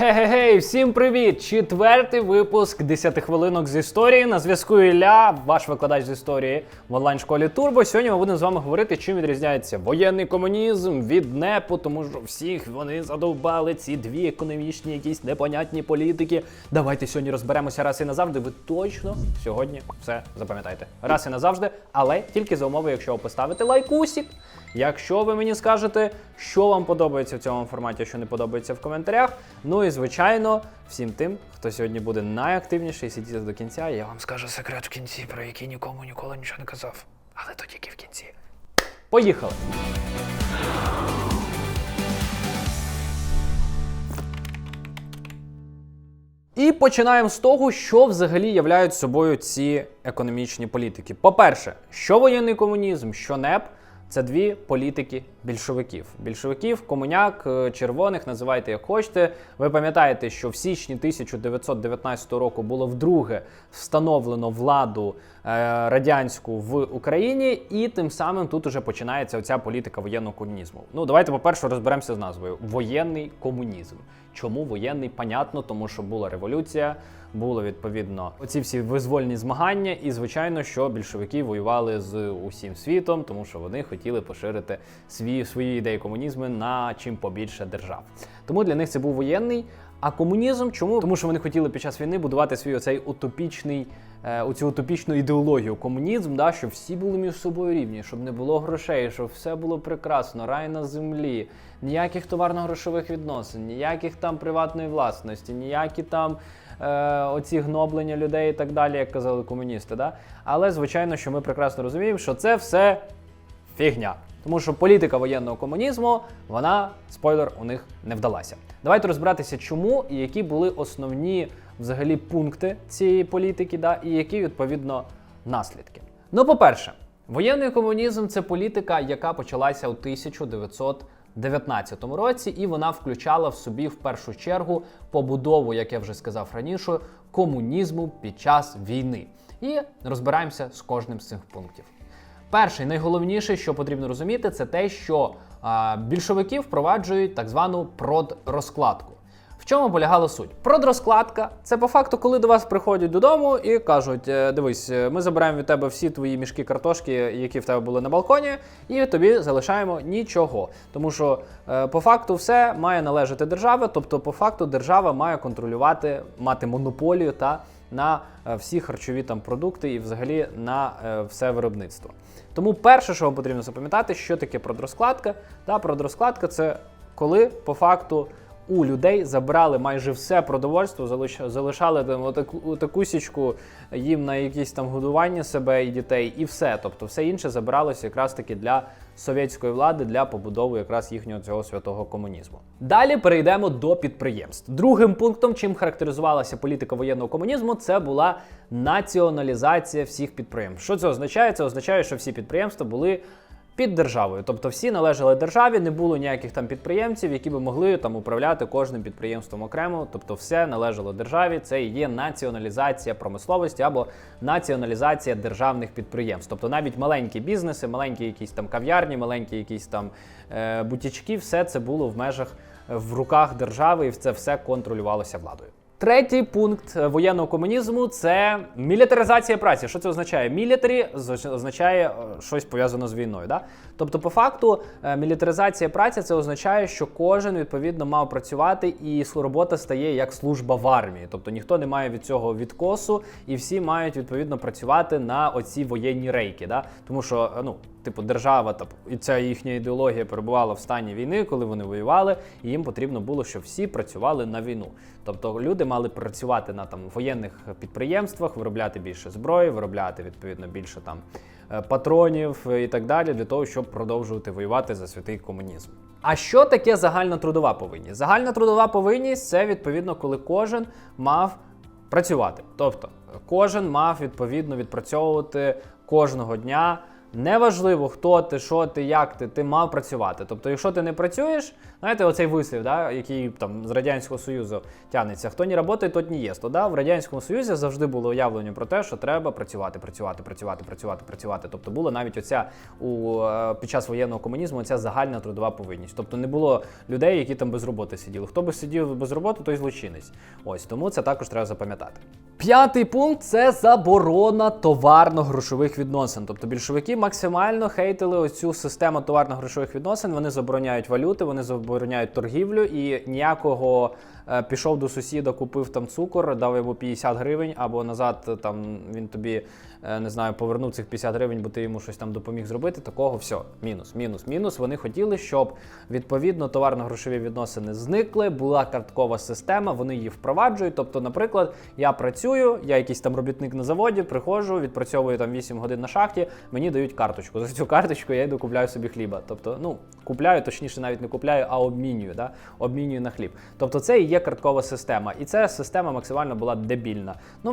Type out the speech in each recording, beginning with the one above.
Хе-хе-хей, всім привіт! Четвертий випуск 10 хвилинок з історії. На зв'язку Ілля, ваш викладач з історії в онлайн-школі Турбо. Сьогодні ми будемо з вами говорити, чим відрізняється воєнний комунізм від НЕПу, тому що всіх вони задовбали ці дві економічні, якісь непонятні політики. Давайте сьогодні розберемося раз і назавжди. Ви точно сьогодні все запам'ятаєте. Раз і назавжди, але тільки за умови, якщо ви поставите лайкусик. Якщо ви мені скажете, що вам подобається в цьому форматі, що не подобається в коментарях. Ну і звичайно, всім тим, хто сьогодні буде найактивніший сидіти до кінця, я вам скажу секрет в кінці, про який нікому ніколи нічого не казав. Але то тільки в кінці. Поїхали! І починаємо з того, що взагалі являють собою ці економічні політики. По-перше, що воєнний комунізм, що НЕП це дві політики більшовиків. Більшовиків, комуняк, е, червоних, називайте як хочете. Ви пам'ятаєте, що в січні 1919 року було вдруге встановлено владу е, радянську в Україні, і тим самим тут уже починається оця політика воєнного комунізму. Ну давайте, по-перше, розберемося з назвою воєнний комунізм. Чому воєнний? Понятно, тому що була революція, було відповідно оці всі визвольні змагання, і звичайно, що більшовики воювали з усім світом, тому що вони хотіли поширити свої, свої ідеї комунізму на чим побільше держав. Тому для них це був воєнний. А комунізм чому? Тому що вони хотіли під час війни будувати свій оцей утопічний, оцю утопічну ідеологію. Комунізм, да, щоб всі були між собою рівні, щоб не було грошей, щоб все було прекрасно, рай на землі, ніяких товарно-грошових відносин, ніяких там приватної власності, ніякі там е, оці гноблення людей і так далі, як казали комуністи. Да? Але звичайно, що ми прекрасно розуміємо, що це все фігня. Тому що політика воєнного комунізму, вона, спойлер, у них не вдалася. Давайте розбиратися, чому і які були основні взагалі пункти цієї політики, да, і які відповідно наслідки. Ну, по-перше, воєнний комунізм це політика, яка почалася у 1919 році, і вона включала в собі в першу чергу побудову, як я вже сказав раніше, комунізму під час війни. І розбираємося з кожним з цих пунктів. Перший найголовніше, що потрібно розуміти, це те, що а, більшовики впроваджують так звану продрозкладку. Чому полягала суть? Продрозкладка це по факту, коли до вас приходять додому і кажуть: «Е, дивись, е, ми забираємо від тебе всі твої мішки картошки, які в тебе були на балконі, і тобі залишаємо нічого. Тому що е, по факту все має належати державі, тобто, по факту, держава має контролювати, мати монополію та на всі харчові там продукти і взагалі на все виробництво. Тому перше, що вам потрібно запам'ятати, що таке продрозкладка. Та продрозкладка це коли по факту у людей забрали майже все продовольство, залишали там отаку, таку січку їм на якісь там годування себе і дітей, і все. Тобто все інше забиралося якраз таки для совєтської влади для побудови якраз їхнього цього святого комунізму. Далі перейдемо до підприємств. Другим пунктом, чим характеризувалася політика воєнного комунізму, це була націоналізація всіх підприємств. Що це означає? Це означає, що всі підприємства були під державою, тобто всі належали державі, не було ніяких там підприємців, які би могли там управляти кожним підприємством окремо. Тобто, все належало державі. Це і є націоналізація промисловості або націоналізація державних підприємств. Тобто навіть маленькі бізнеси, маленькі якісь там кав'ярні, маленькі якісь там е, бутічки, все це було в межах в руках держави, і це все контролювалося владою. Третій пункт воєнного комунізму це мілітаризація праці. Що це означає? Мілітарі означає е, щось пов'язане з війною. Да? Тобто, по факту, е, мілітаризація праці це означає, що кожен відповідно мав працювати, і робота стає як служба в армії. Тобто ніхто не має від цього відкосу, і всі мають відповідно працювати на оці воєнні рейки. Да? Тому що е, ну. Типу, держава та і ця їхня ідеологія перебувала в стані війни, коли вони воювали, і їм потрібно було, щоб всі працювали на війну. Тобто люди мали працювати на там воєнних підприємствах, виробляти більше зброї, виробляти відповідно більше там е, патронів і так далі, для того, щоб продовжувати воювати за святий комунізм. А що таке загальна трудова повинність? Загальна трудова повинність це відповідно, коли кожен мав працювати. Тобто кожен мав відповідно відпрацьовувати кожного дня Неважливо, хто ти, що ти, як ти, ти мав працювати. Тобто, якщо ти не працюєш, знаєте, оцей вислів, да, який там з Радянського Союзу тягнеться, хто не працює, тот не єсть. То, да, в Радянському Союзі завжди було уявлення про те, що треба працювати, працювати, працювати, працювати, працювати. Тобто була навіть оця у е, під час воєнного комунізму ця загальна трудова повинність. Тобто не було людей, які там без роботи сиділи. Хто би сидів без роботи, той злочинець. Ось тому це також треба запам'ятати. П'ятий пункт це заборона товарно-грошових відносин. Тобто більшовики максимально хейтили оцю систему товарно-грошових відносин. Вони забороняють валюти, вони забороняють торгівлю і ніякого пішов до сусіда, купив там цукор, дав йому 50 гривень, або назад е, там він тобі е, не знаю, повернув цих 50 гривень, бо ти йому щось там допоміг зробити. Такого все, мінус, мінус, мінус. Вони хотіли, щоб відповідно товарно-грошові відносини зникли, була карткова система, вони її впроваджують. Тобто, наприклад, я працюю, я якийсь там робітник на заводі, приходжу, відпрацьовую там 8 годин на шахті, мені дають карточку. За цю карточку я йду купляю собі хліба. Тобто, ну купляю, точніше, навіть не купляю, а обмінюю. Да? Обмінюю на хліб. Тобто, це і є карткова система, і ця система максимально була дебільна. Ну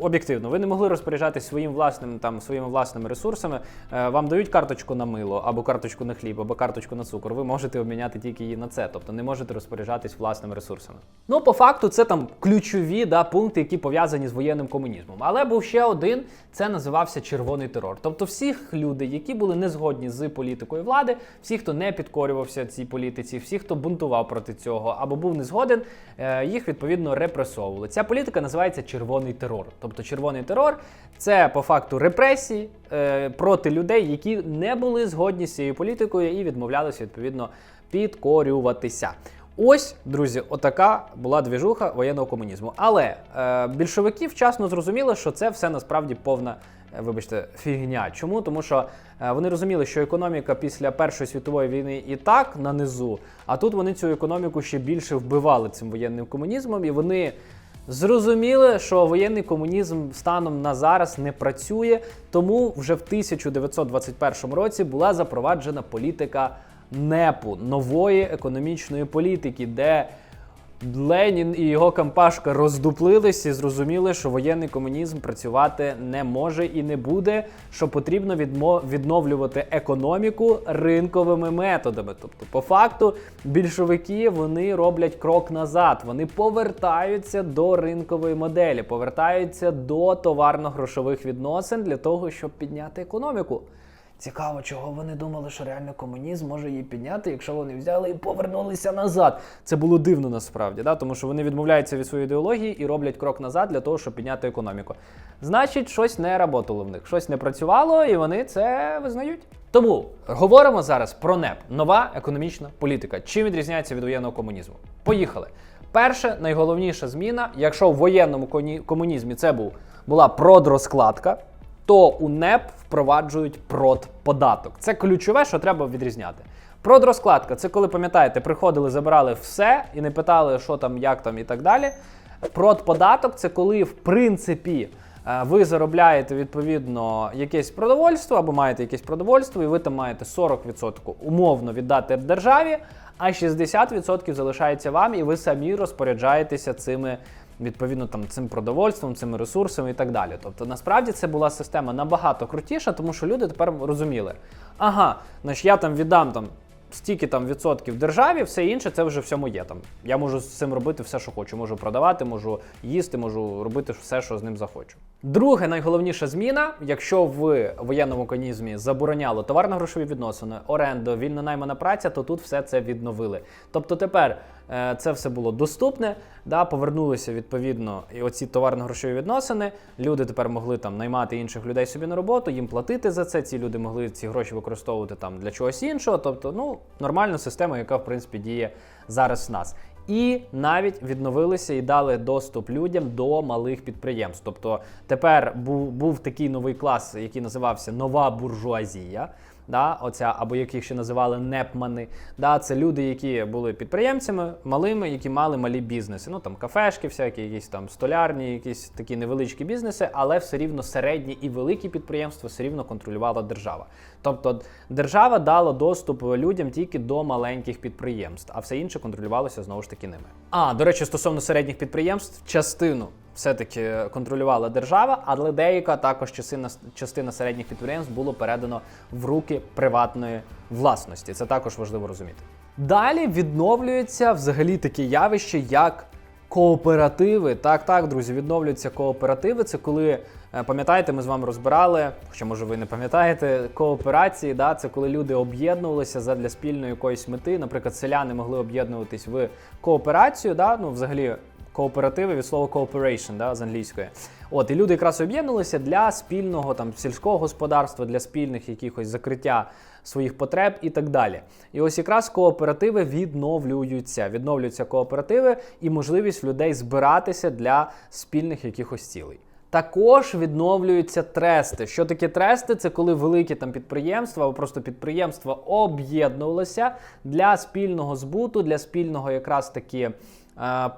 об'єктивно, ви не могли розпоряджатись своїм власним там своїми власними ресурсами. Е, Вам дають карточку на мило, або карточку на хліб, або карточку на цукор. Ви можете обміняти тільки її на це, тобто не можете розпоряджатись власними ресурсами. Ну, по факту, це там ключові да, пункти, які пов'язані з воєнним комунізмом. Але був ще один, це називався червоний терор. Тобто, всіх люди, які були не згодні з політикою влади, всі, хто не підкорювався цій політиці, всі, хто бунтував проти цього або був не згоден, е, їх відповідно репресовували. Ця політика називається червоний терор. Тобто, червоний терор це по факту репресії е, проти людей, які не були згодні з цією політикою і відмовлялися відповідно підкорюватися. Ось, друзі, отака була двіжуха воєнного комунізму. Але е, більшовики вчасно зрозуміли, що це все насправді повна, вибачте, фігня. Чому? Тому що е, вони розуміли, що економіка після Першої світової війни і так на низу, а тут вони цю економіку ще більше вбивали цим воєнним комунізмом, і вони. Зрозуміли, що воєнний комунізм станом на зараз не працює, тому вже в 1921 році була запроваджена політика НЕПу нової економічної політики, де Ленін і його кампашка роздуплились і зрозуміли, що воєнний комунізм працювати не може і не буде, що потрібно відновлювати економіку ринковими методами. Тобто, по факту, більшовики вони роблять крок назад, вони повертаються до ринкової моделі, повертаються до товарно-грошових відносин для того, щоб підняти економіку. Цікаво, чого вони думали, що реально комунізм може її підняти, якщо вони взяли і повернулися назад. Це було дивно насправді, да? тому що вони відмовляються від своєї ідеології і роблять крок назад для того, щоб підняти економіку. Значить, щось не работало в них, щось не працювало, і вони це визнають. Тому говоримо зараз про НЕП нова економічна політика. Чим відрізняється від воєнного комунізму? Поїхали. Перше, найголовніша зміна, якщо в воєнному комунізмі це був була продрозкладка, то у НЕП впроваджують продподаток. Це ключове, що треба відрізняти. Продрозкладка це коли пам'ятаєте, приходили, забирали все і не питали, що там, як там і так далі. Продподаток це коли, в принципі, е, ви заробляєте відповідно якесь продовольство або маєте якесь продовольство, і ви там маєте 40% умовно віддати державі, а 60% залишається вам, і ви самі розпоряджаєтеся цими відповідно там цим продовольством, цими ресурсами і так далі. Тобто, насправді це була система набагато крутіша, тому що люди тепер розуміли, ага, значить я там віддам там. Стільки там відсотків державі, все інше це вже все моє. Там я можу з цим робити все, що хочу. Можу продавати, можу їсти, можу робити все, що з ним захочу. Друге, найголовніша зміна, якщо в воєнному конізмі забороняло товарно-грошові відносини, оренду, вільна наймана праця, то тут все це відновили. Тобто тепер е, це все було доступне, да, повернулися відповідно і оці товарно-грошові відносини. Люди тепер могли там наймати інших людей собі на роботу, їм платити за це. Ці люди могли ці гроші використовувати там для чогось іншого. Тобто, ну нормальна система, яка в принципі діє зараз в нас. І навіть відновилися і дали доступ людям до малих підприємств. Тобто тепер був, був такий новий клас, який називався нова буржуазія. Да, оця, або яких ще називали непмани. Да, це люди, які були підприємцями малими, які мали малі бізнеси. Ну там кафешки, всякі, якісь там столярні, якісь такі невеличкі бізнеси, але все рівно середні і великі підприємства все рівно контролювала держава. Тобто держава дала доступ людям тільки до маленьких підприємств, а все інше контролювалося знову ж таки ними. А до речі, стосовно середніх підприємств, частину все-таки контролювала держава, але деяка також частина, частина середніх підприємств було передано в руки приватної власності. Це також важливо розуміти. Далі відновлюється взагалі таке явище, як кооперативи. Так, так, друзі, відновлюються кооперативи. Це коли е, пам'ятаєте, ми з вами розбирали, хоча може ви не пам'ятаєте, кооперації. Да, це коли люди об'єднувалися задля спільної якоїсь мети. Наприклад, селяни могли об'єднуватись в кооперацію. Да, ну, взагалі, кооперативи від слова cooperation, да, з англійської. От, і люди якраз об'єднувалися для спільного там сільського господарства, для спільних якихось закриття своїх потреб і так далі. І ось якраз кооперативи відновлюються. Відновлюються кооперативи і можливість людей збиратися для спільних якихось цілей. Також відновлюються трести. Що таке трести? Це коли великі там підприємства або просто підприємства об'єднувалися для спільного збуту, для спільного якраз таки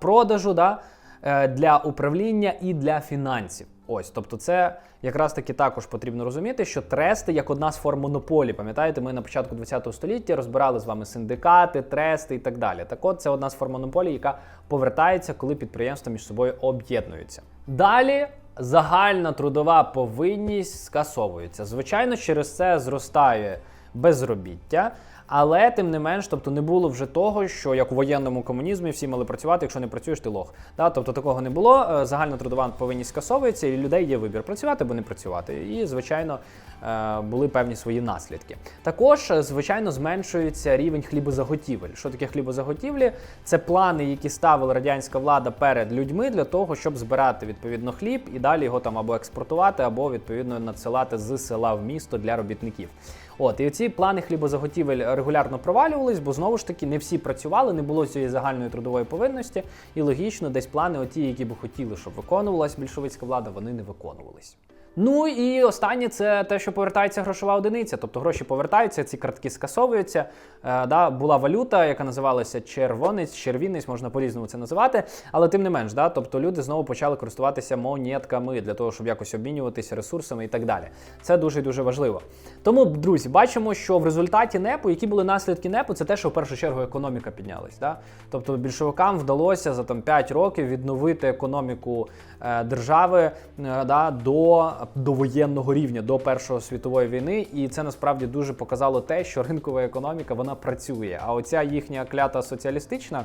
продажу, да, е, для управління і для фінансів. Ось, тобто, це якраз таки також потрібно розуміти, що трести як одна з форм монополії. Пам'ятаєте, ми на початку ХХ століття розбирали з вами синдикати, трести і так далі. Так от це одна з форм монополії, яка повертається, коли підприємства між собою об'єднуються. Далі. Загальна трудова повинність скасовується. Звичайно, через це зростає безробіття, але тим не менш, тобто не було вже того, що як у воєнному комунізмі всі мали працювати, якщо не працюєш, ти лох. Да? Тобто такого не було. Е, Загальна трудова повинність скасовується, і людей є вибір працювати або не працювати. І, звичайно, е, були певні свої наслідки. Також, е, звичайно, зменшується рівень хлібозаготівель. Що таке хлібозаготівлі? Це плани, які ставила радянська влада перед людьми для того, щоб збирати відповідно хліб і далі його там або експортувати, або відповідно надсилати з села в місто для робітників. От і ці плани хлібозаготівель регулярно провалювались, бо знову ж таки не всі працювали, не було цієї загальної трудової повинності, і логічно, десь плани, оті, які би хотіли, щоб виконувалась більшовицька влада, вони не виконувались. Ну і останнє це те, що повертається грошова одиниця. Тобто гроші повертаються, ці картки скасовуються. Е, да, Була валюта, яка називалася червонець, червінець, можна по-різному це називати. Але тим не менш, да, тобто люди знову почали користуватися монетками для того, щоб якось обмінюватися ресурсами і так далі. Це дуже дуже важливо. Тому, друзі, бачимо, що в результаті НЕПу, які були наслідки НЕПу, це те, що в першу чергу економіка піднялась. Да? Тобто більшовикам вдалося за там 5 років відновити економіку е, держави е, да, до довоєнного рівня до Першої світової війни, і це насправді дуже показало те, що ринкова економіка вона працює. А оця їхня клята соціалістична.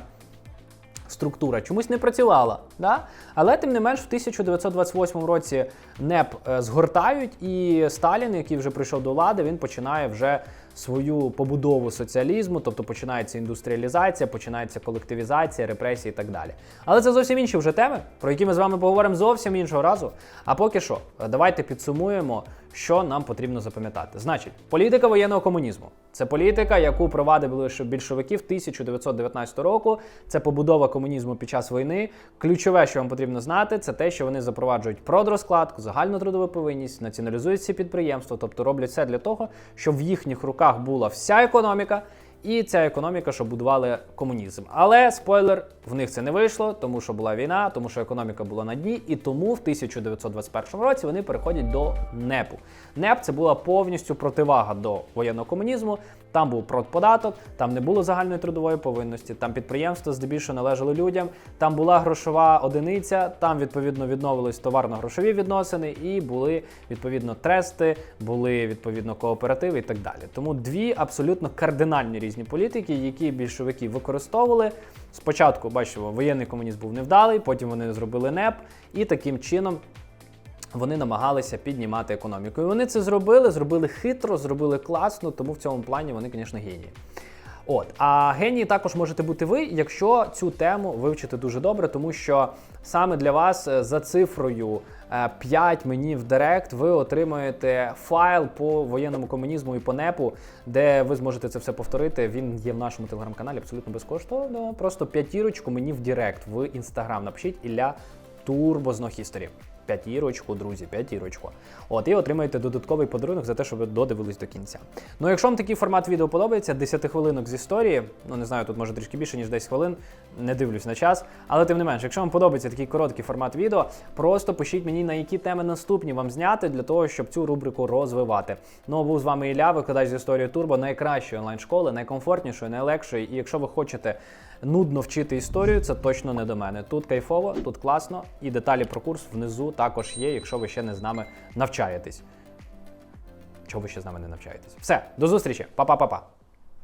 Структура чомусь не працювала, да? але тим не менш в 1928 році НЕП е, згортають, і Сталін, який вже прийшов до влади, він починає вже свою побудову соціалізму, тобто починається індустріалізація, починається колективізація, репресії і так далі. Але це зовсім інші вже теми, про які ми з вами поговоримо зовсім іншого разу. А поки що, давайте підсумуємо, що нам потрібно запам'ятати. Значить, політика воєнного комунізму це політика, яку провадили більшовики в 1919 року. Це побудова комунізму під час війни. Ключове, що вам потрібно знати, це те, що вони запроваджують продрозкладку, загальну трудову повинність, націоналізують всі підприємства, тобто роблять все для того, щоб в їхніх руках була вся економіка. І ця економіка, що будували комунізм. Але спойлер, в них це не вийшло, тому що була війна, тому що економіка була на дні, і тому в 1921 році вони переходять до НЕПу. НЕП це була повністю противага до воєнного комунізму. Там був продподаток, там не було загальної трудової повинності, там підприємства здебільшого належали людям, там була грошова одиниця, там відповідно відновились товарно-грошові відносини, і були відповідно трести, були відповідно кооперативи і так далі. Тому дві абсолютно кардинальні різні політики, які більшовики використовували. Спочатку бачимо, воєнний комунізм був невдалий, потім вони зробили НЕП, і таким чином вони намагалися піднімати економіку. І вони це зробили, зробили хитро, зробили класно, тому в цьому плані вони, звісно, генії. От, а генії також можете бути ви, якщо цю тему вивчити дуже добре, тому що саме для вас е, за цифрою 5 е, мені в Директ ви отримуєте файл по воєнному комунізму і по НЕПу, де ви зможете це все повторити. Він є в нашому телеграм-каналі абсолютно безкоштовно. Просто п'ятірочку мені в Директ в інстаграм. Напишіть Ілля Турбозно Хісторі. П'ятірочку, друзі, п'ятірочку. От і отримаєте додатковий подарунок за те, що ви додивились до кінця. Ну, якщо вам такий формат відео подобається, 10 хвилинок з історії, ну не знаю, тут може трішки більше, ніж 10 хвилин, не дивлюсь на час. Але тим не менше, якщо вам подобається такий короткий формат відео, просто пишіть мені, на які теми наступні вам зняти для того, щоб цю рубрику розвивати. Ну, а був з вами Ілля, викладач з історії Турбо, найкращої онлайн-школи, найкомфортнішої, найлегшої. І якщо ви хочете нудно вчити історію, це точно не до мене. Тут кайфово, тут класно, і деталі про курс внизу також є, якщо ви ще не з нами навчаєтесь. Чого ви ще з нами не навчаєтесь? Все, до зустрічі, Па-па-па-па.